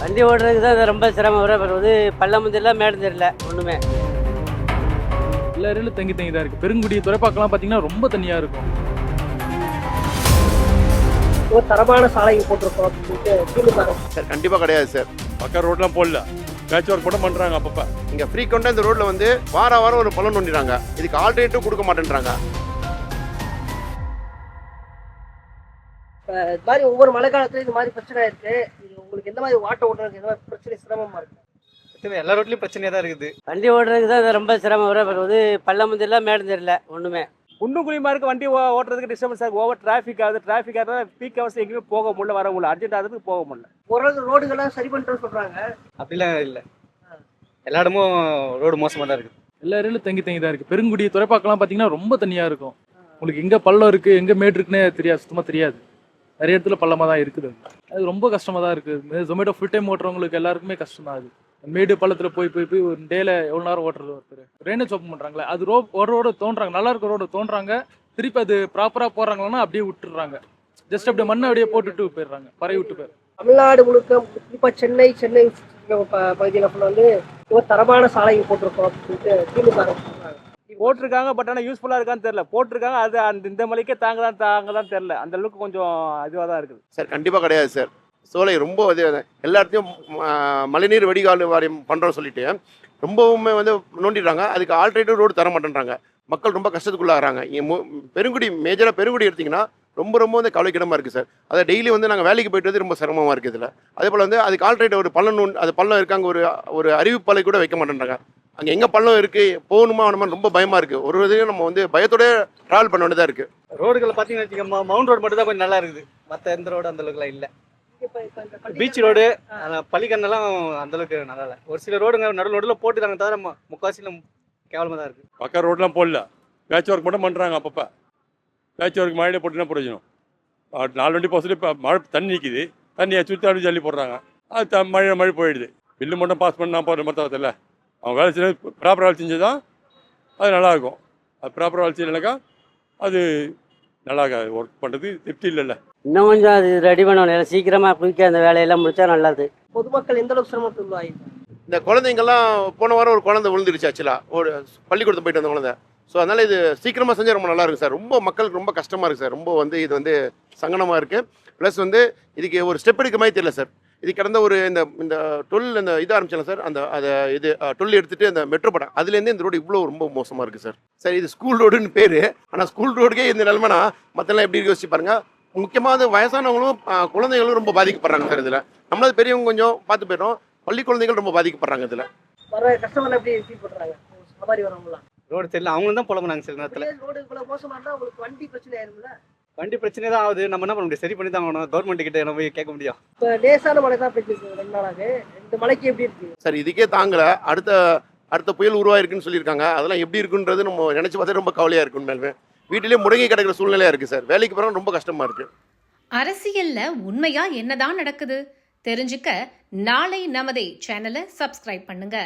வண்டி ஓட்டுறதுக்கு தான் இது ரொம்ப சிரமம் வரும். அப்புறம் வந்து பள்ளம் முந்திரிலாம் மேடம் தெரியல ஒன்றுமே எல்லா ஏரியாலும் தங்கி தங்கி தான் இருக்குது பெருங்குடி துறைப்பாக்கெல்லாம் பார்த்தீங்கன்னா ரொம்ப தண்ணியாக இருக்கும். ஒரு தரமான சாலையை போட்டிருக்கோம். சார் கண்டிப்பாக கிடையாது சார். பக்கம் ரோட்லாம் போடல. பேட்ச் ஒர்க் கூட பண்ணுறாங்க அப்பப்போ. இங்கே ஃப்ரீக்வெண்ட்டாக இந்த ரோட்டில் வந்து வார வாரம் ஒரு பலன் நோண்டிடுறாங்க. இதுக்கு ஆல்டர்னேட்டிவ் கொடுக்க மாட்டேன்றாங்க. இது மாதிரி ஒவ்வொரு மழை காலத்துலயும் இந்த மாதிரி பிரச்சனை இருக்கு. இது உங்களுக்கு எந்த மாதிரி வாட்ட ஓட்டுறதுக்கு எந்த மாதிரி பிரச்சனை சிரமமா இருக்கு? எல்லா ரோட்லயும் பிரச்சனையா தான் இருக்குது. வண்டி ஓட்டுறதுக்கு தான் இது ரொம்ப சிரமம் அப்புறம் வந்து பள்ளம் முந்திரிலாம் மேடம் தெரியல ஒன்றுமே குண்டும் குழியுமா இருக்கு வண்டி ஓ- ஓட்டுறதுக்கு டிஸ்டர்பன்ஸ் ஆகுது. ஓவர் டிராஃபிக் ஆகுது. டிராஃபிக் ஆகுது பீக் ஹவர்ஸ் எங்கேயுமே போக முடியல வர முடியல. அர்ஜென்ட் ஆகிறதுக்கு போக முடியல. ஓரளவுக்கு ரோடுகள்லாம் சரி பண்ணிட்டு சொல்றாங்க. அப்படிலாம் இல்ல. எல்லா இடமும் ரோடு மோசமா தான் இருக்குது. எல்லா ஏரியாலும் தங்கி தங்கி தான் இருக்குது பெருங்குடி துறைப்பாக்கெல்லாம் பார்த்தீங்கன்னா ரொம்ப தண்ணியாக இருக்கும். உங்களுக்கு எங்கே பள்ளம் இருக்குது எங்கே மேடு இருக்குன்னே தெரியாது சுத்தமாக தெரியாது. நிறைய இடத்துல பள்ளமாக தான் இருக்குது. அது ரொம்ப கஷ்டமாக தான் இருக்குது. ஜொமேட்டோ ஃபுல் டைம் ஓட்டுறவங்களுக்கு எல்லாருக்குமே கஷ்டம் தான் அது மேடு பள்ளத்தில் போய் போய் போய் ஒரு டேல எவ்வளோ நேரம் ஓட்டுறது ஒருத்தர்? ட்ரைனேஜ் ஓப்பன் பண்ணுறாங்களே அது ரோ ஒரு ரோடு தோன்றாங்க நல்லா இருக்க ரோடு தோன்றாங்க திருப்பி அது ப்ராப்பராக போடுறாங்கன்னா அப்படியே விட்டுடுறாங்க. ஜஸ்ட் அப்படியே மண்ணை அப்படியே போட்டுட்டு போயிடுறாங்க பறவை விட்டு போயிடுறாங்க. தமிழ்நாடு முழுக்க குறிப்பாக சென்னை சென்னை பகுதியில் ப- வந்து ஒரு தரமான சாலையை போட்டிருக்கோம் அப்படின்னு சொல்லிட்டு திமுக போட்டிருக்காங்க பட் ஆனால் யூஸ்ஃபுல்லாக இருக்கான்னு தெரியல. போட்டிருக்காங்க அது அந்த இந்த மலைக்கே தாங்க தான் தாங்க தான் தெரில அந்த அளவுக்கு கொஞ்சம் இதுவாக தான் இருக்குது. சார் கண்டிப்பாக கிடையாது சார். சோலை ரொம்ப இது எல்லா இடத்தையும் மழைநீர் வடிகால் வாரியம் பண்ணுறோம் சொல்லிட்டு ரொம்பவுமே வந்து நோண்டிடுறாங்க. அதுக்கு ஆல்டர்னேட்டிவ் ரோடு தர மாட்டேன்றாங்க மக்கள் ரொம்ப கஷ்டத்துக்குள்ளாகிறாங்க. மு- பெருங்குடி மேஜராக பெருங்குடி எடுத்திங்கன்னா ரொம்ப ரொம்ப வந்து கவலைக்கிடமாக இருக்குது சார். அதை டெய்லி வந்து நாங்கள் வேலைக்கு போயிட்டு வந்து ரொம்ப சிரமமாக இருக்குது இதில். அதே போல் வந்து அதுக்கு ஆல்டர்னேட்டிவ் ஒரு பள்ளம் அது பள்ளம் இருக்காங்க ஒரு ஒரு அறிவிப்பலை கூட வைக்க மாட்டேன்றாங்க. அங்கே எங்கே பள்ளம் இருக்குது போகணுமா வேணுமா ரொம்ப பயமாக இருக்குது ஒரு இதையும் நம்ம வந்து பயத்தோட ட்ராவல் பண்ண வேண்டியதாக இருக்குது ரோடுகள் பாத்தீங்கன்னா வச்சுக்கோங்க மவுண்ட் ரோடு மட்டும் தான் கொஞ்சம் நல்லா இருக்குது. மத்த எந்த ரோடு அந்த அளவுக்குலாம் இல்ல. பீச் ரோடு பள்ளிக்கண்ணெல்லாம் அந்த அளவுக்கு நல்லா இல்ல. ஒரு சில ரோடுங்க நடுவில் நடுவில் போட்டுதாங்க தவிர மு- முக்காவாசியில கேவலமா தான் இருக்கு. பக்கம் ரோட்லாம் போடல. பேட்ச் ஒர்க் மட்டும் பண்ணுறாங்க அப்பப்போ. பேட்ச் ஒர்க் மழையில போட்டுனா பிரயோஜனம். நாலு வண்டி போக சொல்லி இப்போ மழை தண்ணி நிற்கிது தண்ணியை சுற்றி ஜல்லி போடுறாங்க. அது மழை மழை போயிடுது. பில்லு மட்டும் பாஸ் பண்ணா போகிற மொத்தத்தில் அவங்க வேலை செஞ்சு ப்ராப்பராக வேலை செஞ்சு தான் அது நல்லாயிருக்கும். அது ப்ராப்பராக வேலை செய்யலைனாக்கா அது நல்லா ஒர்க் பண்ணுறது திருப்தி இல்லைல்ல. இன்னும் கொஞ்சம் அது ரெடி பண்ணணும். சீக்கிரமாக குயிக்காக அந்த வேலையெல்லாம் முடிச்சா நல்லது. பொதுமக்கள் எந்த அளவுக்கு சிரமத்துக்கு உள்ளாயிருக்காங்க இந்த குழந்தைங்கெல்லாம் போன வாரம் ஒரு குழந்தை விழுந்துருச்சு ஆக்சுவலாக ஒரு பள்ளிக்கூடத்துக்கு போயிட்டு வந்த குழந்தை. ஸோ அதனால் இது சீக்கிரமாக செஞ்சால் ரொம்ப நல்லா இருக்கும் சார். ரொம்ப மக்களுக்கு ரொம்ப கஷ்டமாக இருக்குது சார். ரொம்ப வந்து இது வந்து சங்கடமாக இருக்குது ப்ளஸ் வந்து இதுக்கு ஒரு ஸ்டெப் எடுக்க மாதிரி தெரியல சார். இது கடந்த ஒரு இந்த இந்த டுவெல் இந்த இது ஆரம்பிச்சல சார் அந்த அதை இது டுவெல் எடுத்துகிட்டு அந்த மெட்ரோ படம் அதுலேருந்து இந்த ரோடு இவ்வளோ ரொம்ப மோசமாக இருக்குது சார். சார் இது ஸ்கூல் ரோடுன்னு பேர் ஆனால் ஸ்கூல் ரோடுக்கே இந்த நிலமைனா மற்றெல்லாம் எப்படி இருக்கு யோசிச்சு பாருங்க. முக்கியமாக வயசானவங்களும் குழந்தைகளும் ரொம்ப பாதிக்கப்படுறாங்க சார் இதில். நம்மளாவது பெரியவங்க கொஞ்சம் பார்த்து போயிடும் பள்ளி குழந்தைகள் ரொம்ப பாதிக்கப்படுறாங்க இதில். ரோடு தெரியல அவங்களும் தான் புலம்புனாங்க சில நேரத்துல. ரோடு இவ்வளவு மோசமா இருந்தா உங்களுக்கு வண்டி பிரச்சனை ஆயிரும்ல? வண்டி பிரச்சனை தான் ஆகுது. நம்ம என்ன பண்ண முடியும்? சரி பண்ணி தான் ஆகணும். கவர்மெண்ட் கிட்ட நம்ம போய் கேட்க முடியும். இப்ப லேசான மழை தான் பெய்ஞ்சிருக்கு ரெண்டு நாளாக இந்த மழைக்கு எப்படி இருக்கு? சார் இதுக்கே தாங்கல. அடுத்த அடுத்த புயல் உருவாயிருக்குன்னு சொல்லியிருக்காங்க. அதெல்லாம் எப்படி இருக்குன்றது நம்ம நினைச்சு பார்த்தா ரொம்ப கவலையா இருக்கு உண்மையிலுமே. வீட்டிலேயே முடங்கி கிடக்கிற சூழ்நிலையா இருக்கு சார். வேலைக்கு போகிறோம் ரொம்ப கஷ்டமா இருக்கு. அரசியல்ல உண்மையா என்னதான் நடக்குது? தெரிஞ்சுக்க நாளை நமதே சேனலை சப்ஸ்கிரைப் பண்ணுங்க.